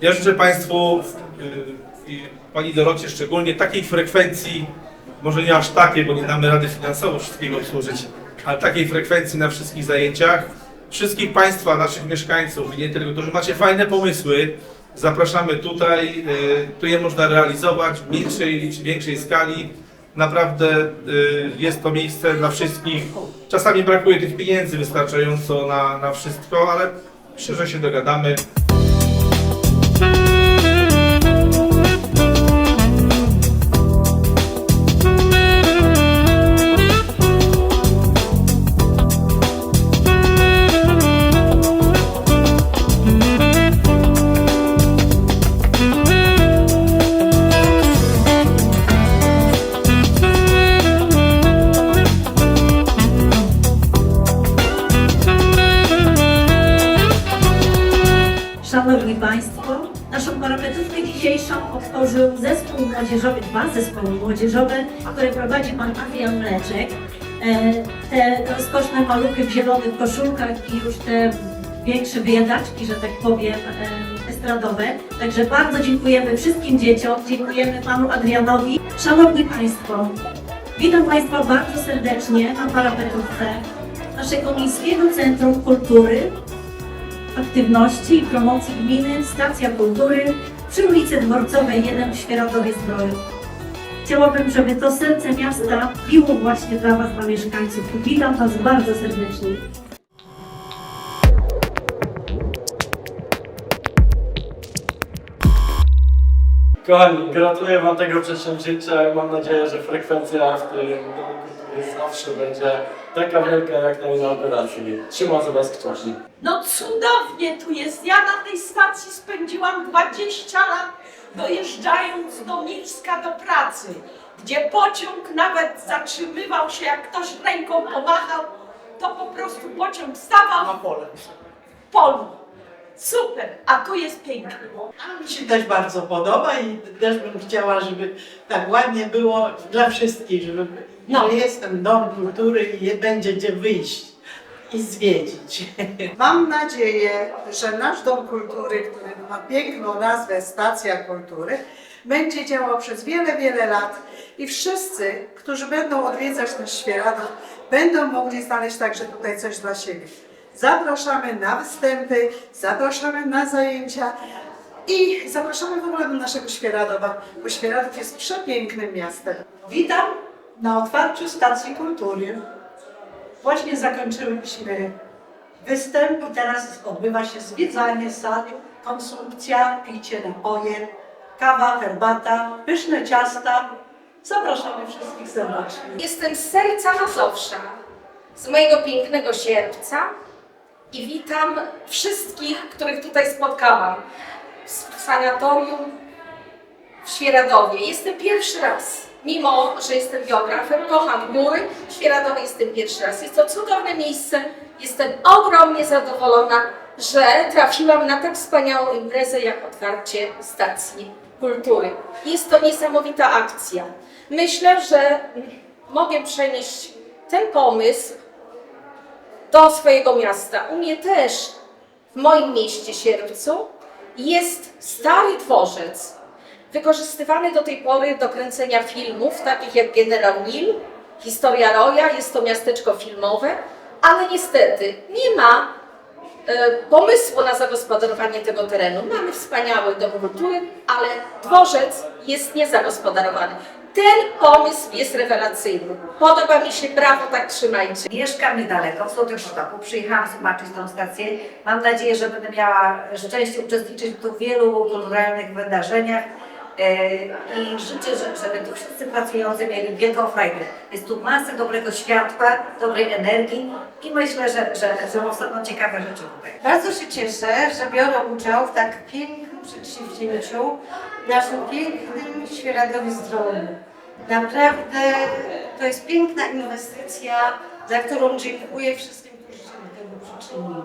Ja życzę Państwu y, i Pani Dorocie szczególnie takiej frekwencji, może nie aż takiej, bo nie damy rady finansowo wszystkiego obsłużyć, ale takiej frekwencji na wszystkich zajęciach. Wszystkich Państwa, naszych mieszkańców, nie tylko, którzy macie fajne pomysły, zapraszamy tutaj, y, tu je można realizować w mniejszej, większej skali. Naprawdę y, jest to miejsce dla wszystkich. Czasami brakuje tych pieniędzy wystarczająco na, na wszystko, ale myślę, że się dogadamy. Szanowni Państwo, naszą parapetówkę dzisiejszą otworzył zespół młodzieżowy, dwa zespoły młodzieżowe, które prowadzi Pan Adrian Mleczek. E, Te rozkoszne maluchy w zielonych koszulkach i już te większe wyjadaczki, że tak powiem, e, estradowe. Także bardzo dziękujemy wszystkim dzieciom, dziękujemy Panu Adrianowi. Szanowni Państwo, witam Państwa bardzo serdecznie na parapetówce naszego Miejskiego Centrum Kultury aktywności i promocji gminy Stacja Kultury przy ulicy Dworcowej 1 w Świeradowie Zdroju. Chciałabym, żeby to serce miasta biło właśnie dla Was, dla mieszkańców. Witam Was bardzo serdecznie. Kochani, gratuluję Wam tego przedsięwzięcia. Mam nadzieję, że frekwencja w tym zawsze będzie taka wielka jak na inauguracji. Trzymam za Was kciuki. No cudownie tu jest. Ja na tej stacji spędziłam 20 lat dojeżdżając do Mińska do pracy, gdzie pociąg nawet zatrzymywał się, jak ktoś ręką pomachał, to po prostu pociąg stawał na pole. w polu. Super, a tu jest pięknie. A mi się też bardzo podoba i też bym chciała, żeby tak ładnie było dla wszystkich, żeby no. że jest ten dom kultury i będzie gdzie wyjść i zwiedzić. Mam nadzieję, że nasz Dom Kultury, który ma piękną nazwę Stacja Kultury, będzie działał przez wiele, wiele lat i wszyscy, którzy będą odwiedzać nasz Świeradów, będą mogli znaleźć także tutaj coś dla siebie. Zapraszamy na występy, zapraszamy na zajęcia i zapraszamy w ogóle do naszego Świeradowa, bo Świeradów jest przepięknym miastem. Witam na otwarciu stacji kultury. Właśnie zakończyliśmy występ i teraz odbywa się zwiedzanie sali, konsumpcja, picie napoje, kawa, herbata, pyszne ciasta. Zapraszamy wszystkich serdecznie. Jestem z serca Mazowsza, z mojego pięknego sierpca i witam wszystkich, których tutaj spotkałam w sanatorium w Świeradowie. Jestem pierwszy raz, mimo że jestem biografem, kocham góry, w Świeradowie jestem pierwszy raz. Jest to cudowne miejsce, jestem ogromnie zadowolona, że trafiłam na tak wspaniałą imprezę jak otwarcie stacji kultury. Jest to niesamowita akcja. Myślę, że mogę przenieść ten pomysł do swojego miasta. U mnie też, w moim mieście Sierpcu, jest stary dworzec, wykorzystywany do tej pory do kręcenia filmów, takich jak Generał Nil, Historia Roja, jest to miasteczko filmowe, ale niestety nie ma e, pomysłu na zagospodarowanie tego terenu. Mamy wspaniały dom kultury, ale dworzec jest niezagospodarowany. Ten pomysł jest rewelacyjny. Podoba mi się, brawo, tak trzymajcie. Mieszkam niedaleko, w Złotym Potoku. Przyjechałam zobaczyć tą stację. Mam nadzieję, że będę miała szczęście uczestniczyć w wielu kulturalnych wydarzeniach. E, I życzę, że- żeby tu wszyscy pracujący mieli wielką frajdę. Jest tu masę dobrego światła, dobrej energii i myślę, że, że, że powstaną ciekawe rzeczy tutaj. Bardzo się cieszę, że biorę udział w tak pięknym przedsięwzięciu w naszym pięknym Świeradowie Zdrowiu. Naprawdę to jest piękna inwestycja, za którą dziękuję wszystkim, którzy się do tego przyczynili.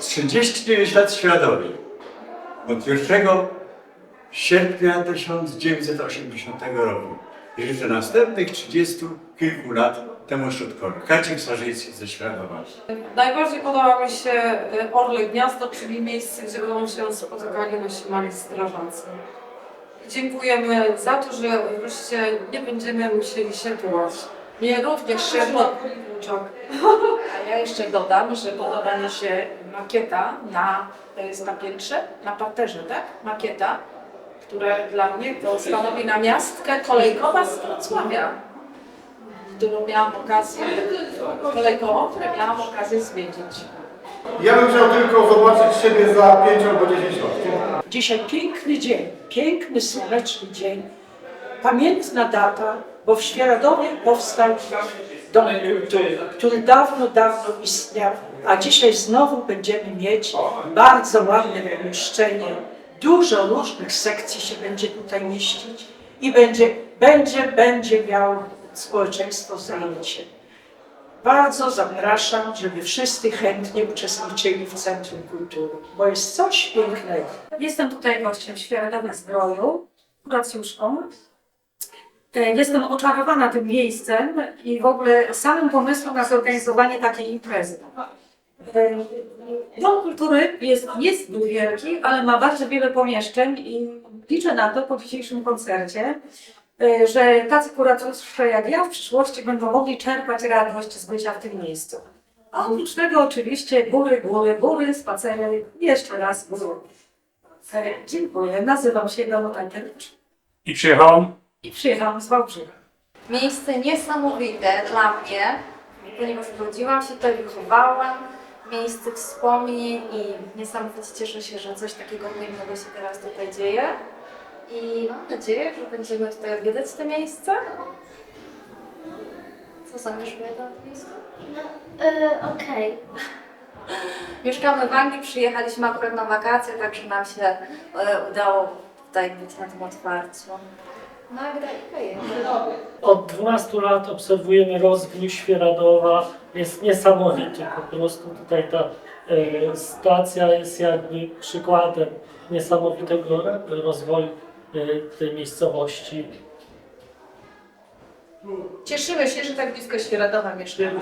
39 lat w Świeradowie. Od 1 sierpnia 1980 roku. i życzę następnych 30 kilku lat temu ośrodkowi. Kaciek Sarzyński ze Światowa. Najbardziej podoba mi się y, Orle Gniazdo, czyli miejsce, gdzie będą się spotykali nasi mali strażacy. Dziękujemy za to, że wreszcie nie będziemy musieli się tułać. Mnie również się włóczak. A ja jeszcze dodam, że podoba mi się makieta na, to jest na piętrze, na parterze, tak? Makieta, która dla mnie to stanowi namiastkę kolejkowa z Wrocławia, którą miałam okazję, kolejkową, którą miałam okazję zwiedzić. Ja bym chciał tylko zobaczyć siebie za 5 albo 10 lat. Dzisiaj piękny dzień, piękny, słoneczny dzień, pamiętna data, bo w Świeradowie powstał Dom Kultury, który dawno, dawno istniał, a dzisiaj znowu będziemy mieć bardzo ładne pomieszczenie. Dużo różnych sekcji się będzie tutaj mieścić i będzie, będzie, będzie miało społeczeństwo zajęcie. Bardzo zapraszam, żeby wszyscy chętnie uczestniczyli w Centrum Kultury, bo jest coś pięknego. Jestem tutaj gościem Świeradowych Zdroju, kuracjuszką. E, Jestem oczarowana tym miejscem i w ogóle samym pomysłem na zorganizowanie takiej imprezy. Dom Kultury jest, jest niewielki, ale ma bardzo wiele pomieszczeń i liczę na to po dzisiejszym koncercie, e, że tacy kuratorzy jak ja w przyszłości będą mogli czerpać radość z bycia w tym miejscu. A oprócz tego oczywiście góry, góry, góry, spacery jeszcze raz góry. E, Dziękuję. Nazywam się Dorota Kiercz I przyjechałam i przyjechałam z Wałbrzycha. Miejsce niesamowite dla mnie, ponieważ urodziłam się tutaj, wychowałam. Miejsce wspomnień i niesamowicie cieszę się, że coś takiego pięknego się teraz tutaj dzieje. I mam nadzieję, że będziemy tutaj odwiedzać te miejsce. Co sądzisz, Beda, o miejscu? Okej. Mieszkamy w Anglii, przyjechaliśmy akurat na wakacje, także nam się e, udało tutaj być na tym otwarciu. Od 12 lat obserwujemy rozwój Świeradowa. Jest niesamowity. Po prostu tutaj ta e, stacja jest jakby przykładem niesamowitego rozwoju e, tej miejscowości. Cieszymy się, że tak blisko Świeradowa mieszkamy.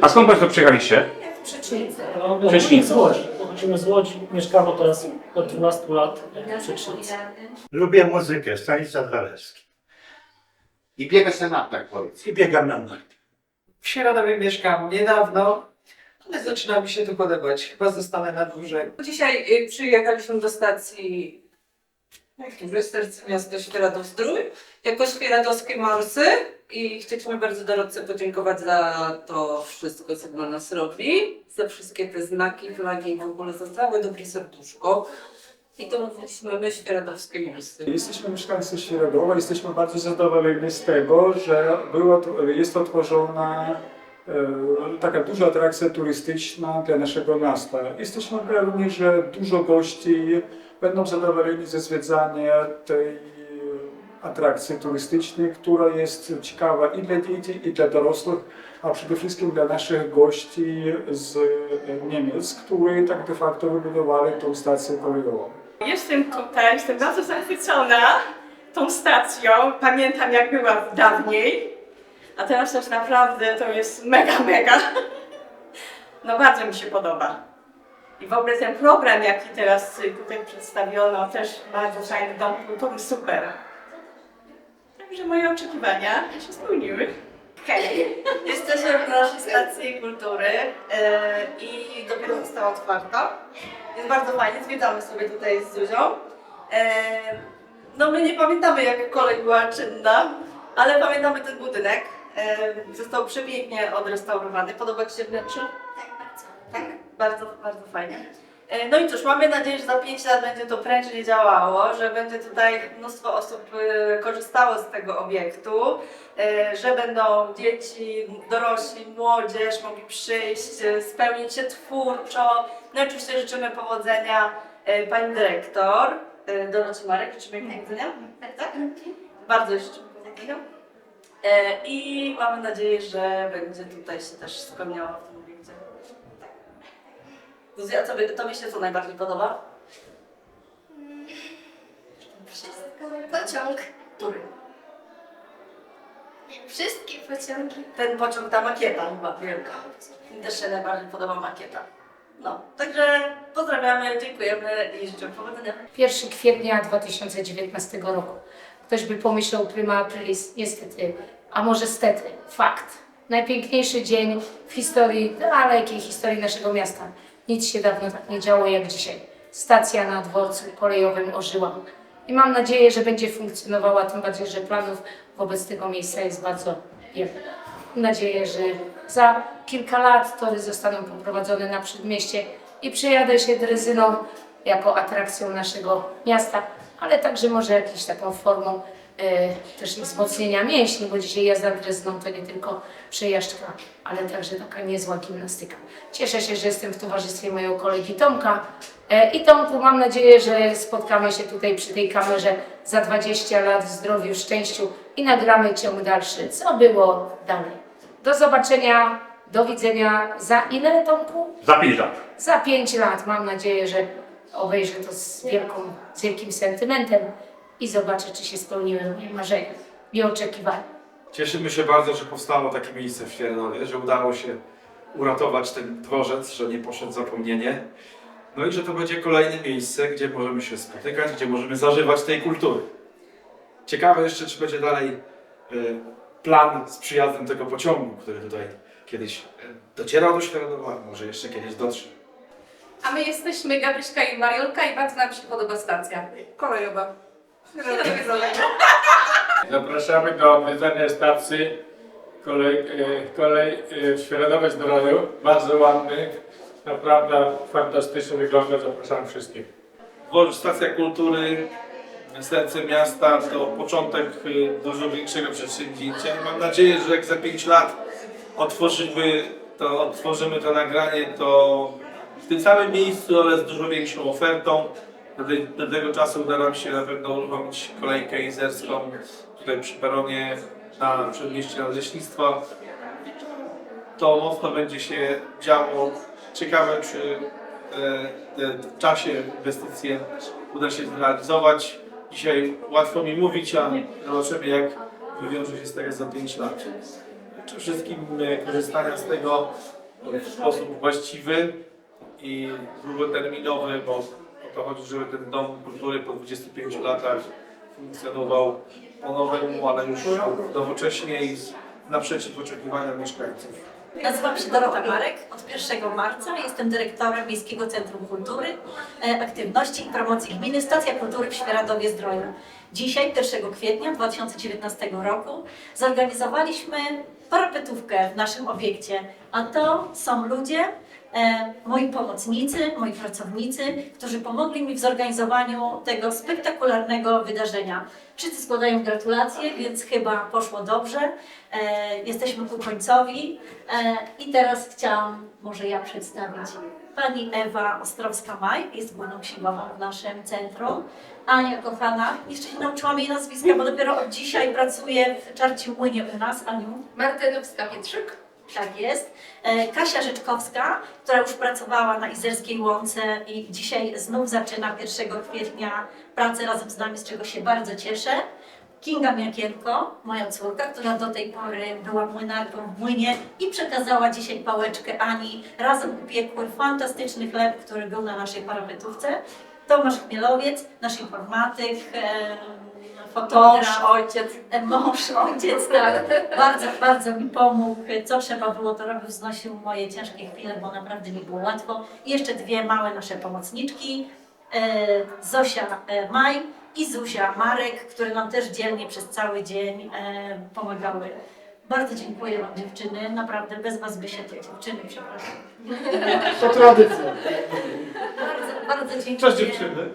A skąd Państwo przyjechaliście? W Przycznicy. Pochodzimy z Łodzi. Pochodzimy z Łodzi. Mieszkamy teraz od 12 lat w Przecznicy. Lubię muzykę, Stanisław Zalewski. I biegać na nartach, powiedz. I biegam na narty. W Świeradowie mieszkam niedawno, ale zaczyna mi się tu podobać. Chyba zostanę na dłużej. Dzisiaj y, przyjechaliśmy do stacji w serce miasta Świeradów Zdrój jako świeradowskie morsy i chcieliśmy bardzo Dorotce podziękować za to wszystko, co dla nas robi, za wszystkie te znaki, flagi i w ogóle za całe dobre serduszko. I to mówiliśmy my, świeradowskie morsy. Jesteśmy mieszkańcy Świeradowa, jesteśmy bardzo zadowoleni z tego, że było, jest otworzona e, taka duża atrakcja turystyczna dla naszego miasta. Jesteśmy pewni, że dużo gości będą zadowoleni ze zwiedzania tej atrakcji turystycznej, która jest ciekawa i dla dzieci, i dla dorosłych, a przede wszystkim dla naszych gości z e, Niemiec, którzy tak de facto wybudowali tą stację kolejową. Jestem tutaj, jestem bardzo zachwycona tą stacją. Pamiętam jak była dawniej, a teraz też naprawdę to jest mega, mega. No bardzo mi się podoba. I w ogóle ten program, jaki teraz y, tutaj przedstawiono, też bardzo fajny dom kultury, super. Także moje oczekiwania się spełniły. Hej. Jesteśmy w naszej stacji kultury e, i dopiero została otwarta. Jest bardzo fajnie, zwiedzamy sobie tutaj z Zuzią. E, no my nie pamiętamy jak kolej była czynna, ale pamiętamy ten budynek. Został przepięknie odrestaurowany. Podoba Ci się wnętrze? Tak, bardzo. Tak, bardzo, fajnie. E, No i cóż, mamy nadzieję, że za 5 lat będzie to prężnie działało, że będzie tutaj mnóstwo osób e, korzystało z tego obiektu, e, że będą dzieci, dorośli, młodzież mogli przyjść, spełnić się twórczo. No i oczywiście życzymy powodzenia pani dyrektor, Dorocie Marek, życzymy powodzenia. Tak? Bardzo życzymy I mamy nadzieję, że będzie tutaj się też spełniało. Zuzia, co by, tobie się co najbardziej podoba? Wszystko. Pociąg. Który? Wszystkie pociągi. Ten pociąg, ta makieta chyba wielka. Mi też się najbardziej podoba makieta. No, także pozdrawiamy, dziękujemy i życzę powodzenia. 1 kwietnia 2019 roku. Ktoś by pomyślał prima aprilis, niestety, a może stety, fakt. Najpiękniejszy dzień w historii, dalekiej historii naszego miasta. Nic się dawno tak nie działo jak dzisiaj. Stacja na dworcu kolejowym ożyła. I mam nadzieję, że będzie funkcjonowała, tym bardziej, że planów wobec tego miejsca jest bardzo wiele. Mam nadzieję, że za kilka lat tory zostaną poprowadzone na przedmieście i przejadę się drezyną jako atrakcją naszego miasta, ale także może jakąś taką formą też i wzmocnienia mięśni, bo dzisiaj jazda drezyną to nie tylko przejażdżka, ale także taka niezła gimnastyka. Cieszę się, że jestem w towarzystwie mojego kolegi Tomka e, i Tomku mam nadzieję, że spotkamy się tutaj przy tej kamerze za 20 lat w zdrowiu, szczęściu i nagramy ciąg dalszy, co było dalej. Do zobaczenia, do widzenia za ile Tomku? Za 5 lat. Za 5 lat mam nadzieję, że obejrzę to z, wielką, z wielkim sentymentem i zobaczę, czy się spełniły moje marzenia i oczekiwania. Cieszymy się bardzo, że powstało takie miejsce w Świernowie, że udało się uratować ten dworzec, że nie poszedł w zapomnienie. No i że to będzie kolejne miejsce, gdzie możemy się spotykać, gdzie możemy zażywać tej kultury. Ciekawe jeszcze, czy będzie dalej y, plan z przyjazdem tego pociągu, który tutaj kiedyś y, docierał do Świeradowa, może jeszcze kiedyś dotrze. A my jesteśmy Gabryśka i Mariolka i bardzo nam się podoba stacja kolejowa. Zapraszamy do odwiedzenia stacji kolej, e, kolej e, w Świeradowie Zdroju. Bardzo ładny, naprawdę fantastycznie wygląda. Zapraszam wszystkich. Dworzec Stacja Kultury, serce miasta to początek y, dużo większego przedsięwzięcia. Mam nadzieję, że jak za 5 lat otworzymy to, otworzymy to nagranie, to w tym samym miejscu, ale z dużo większą ofertą. Do, tego czasu uda nam się na pewno uruchomić kolejkę izerską tutaj przy peronie na przedmieście Nadleśnictwa. To mocno będzie się działo. Ciekawe, czy e, w czasie inwestycje uda się zrealizować. Dzisiaj łatwo mi mówić, a zobaczymy jak wywiąże się z tego za 5 lat. Życzę wszystkim e, korzystania z tego w sposób właściwy i długoterminowy, bo to chodzi, żeby ten Dom Kultury po 25 latach funkcjonował po nowemu, ale już nowocześnie i naprzeciw oczekiwaniom mieszkańców. Nazywam się Dorota Marek, od 1 marca jestem dyrektorem Miejskiego Centrum Kultury, e, Aktywności i Promocji Gminy Stacja Kultury w Świeradowie Zdroju. Dzisiaj, 1 kwietnia 2019 roku, zorganizowaliśmy parapetówkę w naszym obiekcie, a to są ludzie, moi pomocnicy, moi pracownicy, którzy pomogli mi w zorganizowaniu tego spektakularnego wydarzenia. Wszyscy składają gratulacje, więc chyba poszło dobrze. E, jesteśmy ku końcowi e, i teraz chciałam może ja przedstawić. Pani Ewa Ostrowska-Maj jest główną siłową w naszym centrum. Ania kochana, jeszcze się nauczyłam jej nazwiska, bo dopiero od dzisiaj pracuje w Czarcim Młynie u nas. Aniu? Martynowska-Pietrzyk. Tak jest. E, Kasia Życzkowska, która już pracowała na Izerskiej Łące i dzisiaj znów zaczyna 1 kwietnia pracę razem z nami, z czego się bardzo cieszę. Kinga Miakienko, moja córka, która do tej pory była młynarką w młynie i przekazała dzisiaj pałeczkę Ani. Razem upiekły fantastyczny chleb, który był na naszej parapetówce. Tomasz Chmielowiec, nasz informatyk, e. Mąż, ojciec. Mąż, ojciec, tak. Bardzo, bardzo mi pomógł. Co trzeba było, to robił, znosił moje ciężkie chwile, bo naprawdę mi było łatwo. I jeszcze dwie małe nasze pomocniczki. E, Zosia e, Maj i Zuzia Marek, które nam też dzielnie przez cały dzień e, pomagały. Bardzo dziękuję Wam dziewczyny, naprawdę bez Was by się to dziewczyny, przepraszam. To tradycja. Bardzo, bardzo dziękuję. Cześć dziewczyny.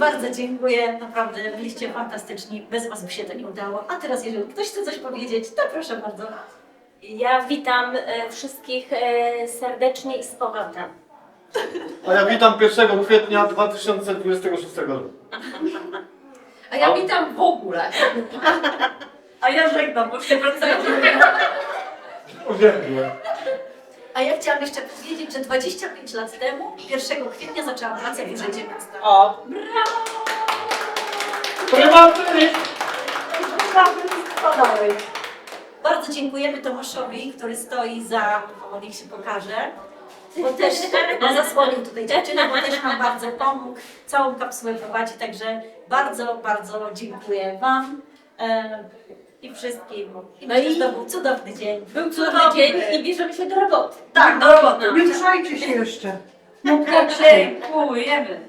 Bardzo dziękuję, naprawdę byliście fantastyczni, bez Was by się to nie udało. A teraz jeżeli ktoś chce coś powiedzieć, to proszę bardzo. Ja witam e, wszystkich e, serdecznie i z powrotem. A ja witam 1 kwietnia 2026 roku. A ja witam w ogóle. A ja żegnam, bo już nie wracają. Uwielbiam. A ja chciałam jeszcze powiedzieć, że 25 lat temu, 1 kwietnia zaczęłam pracę w Urzędzie Miasta. O. Brawo! Prywatny! Bardzo dziękujemy Tomaszowi, który stoi za, o niech się pokaże, bo też no, zasłonił tutaj dziewczynę, bo też nam bardzo pomógł, całą kapsułę prowadzi, także bardzo, bardzo dziękuję Wam e, i wszystkim. I No i- to był cudowny dzień. Był cudowny dzień i bierzemy się do roboty. Tak, do roboty. Nie ruszajcie się jeszcze. Dziękujemy.